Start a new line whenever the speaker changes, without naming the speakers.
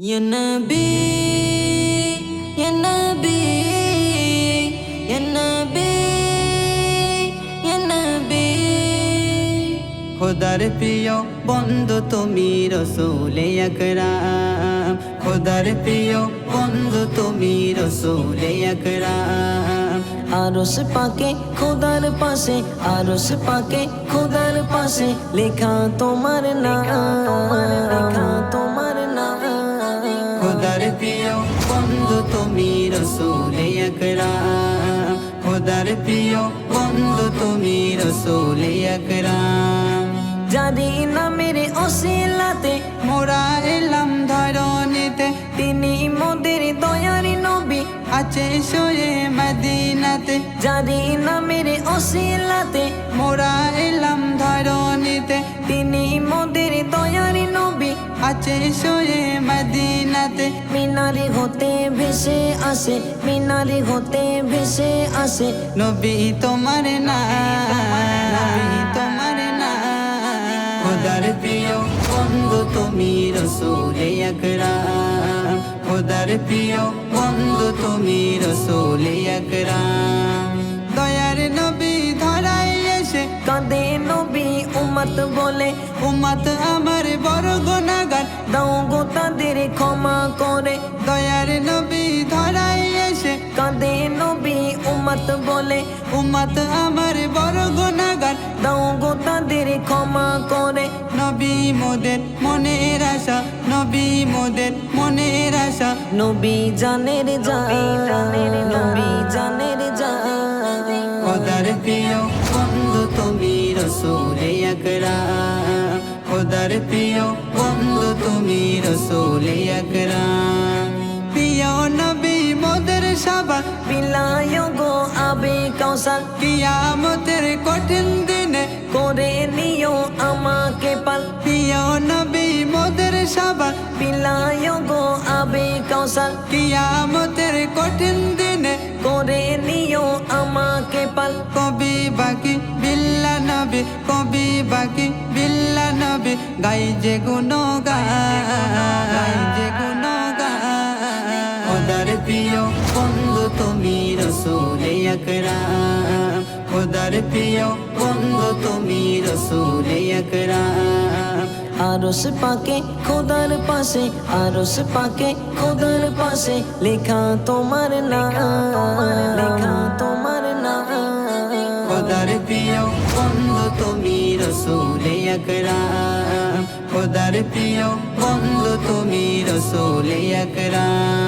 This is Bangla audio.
Ya Nabi, Ya Nabi, Ya Nabi, Ya Nabi. খোদার প্রিয় বন্ধু তুমি রসুলে আকরাম। খোদার প্রিয় বন্ধু তুমি রসুলে আকরাম।
আরস পাকে খোদার পাশে আরস পাকে খোদার পাশে লেখা তোমার নাম।
প্রিয় বন্ধু, তুমি রসুলে আকরাম খোদার প্রিয় বন্ধু, তুমি রসুলে আকরাম
জারি নামের অশিলাতে
মোরা এলাম ধরনীতে
তিনি মোদের দয়ারি নবী
আছে শোয়ে মদিনাতে।
জারি নামের অশিলাতে
মোরা এলাম ধরনীতে
তিনি মোদের দয়ারি নবী
আছে শোয়ে মদিনাতে
মিনারি হতে ভেসে আসে, মিনারি হতে ভেসে আসে।
নবী তোমার না তোমার না। খোদার প্রিয় বন্ধু, তুমি রসুলে আকরাম। খোদার প্রিয় বন্ধু, তুমি রসুলে দয়ার নবী ধরাই এসে,
কাঁদে নবী উমত বলে,
উম্মত
করে
দয়ার নবী ধরাই এসে
কাঁদে নবী উমত বলে।
উম্মত আমার বড় গুনাহগার
দাও গো তাদের ক্ষমা করে।
নবী মোদের মনের আশা নবী মোদের মনের আশা।
নবী জানের যা নবী জানের যা
খোদার প্রিয় বন্ধু তুমি রসুলে আকরাম খোদার প্রিয় বন্ধু তুমি রসুলে আকরাম প্রিয় নবী মোদের সবার
বিলায় গো আবে কৌশল
কিয়ামতের কঠিন দিনে
করে নিও আমাকে পাল।
প্রিয় নবী মোদের সবার
বিলায় গো আবে কৌশল
কিয়ামতের কঠিন দিনে
করে নিও আমাকে পাল।
কবি বাকি বিল্লা নবী কবি বাকি। নবী গাই যে গুণ গাই যে গুণ খোদার প্রিয় বন্ধু তুমি রসুলে আকরাম। খোদার প্রিয় বন্ধু তুমি রসুলে আকরাম।
আরস পাকে খোদার পাশে, আরস পাকে খোদার পাশে, লেখা তোমার নাম।
তুমি রসুলে একরাম খোদার প্রিয় বন্ধু তুমি রসুলে আকরাম।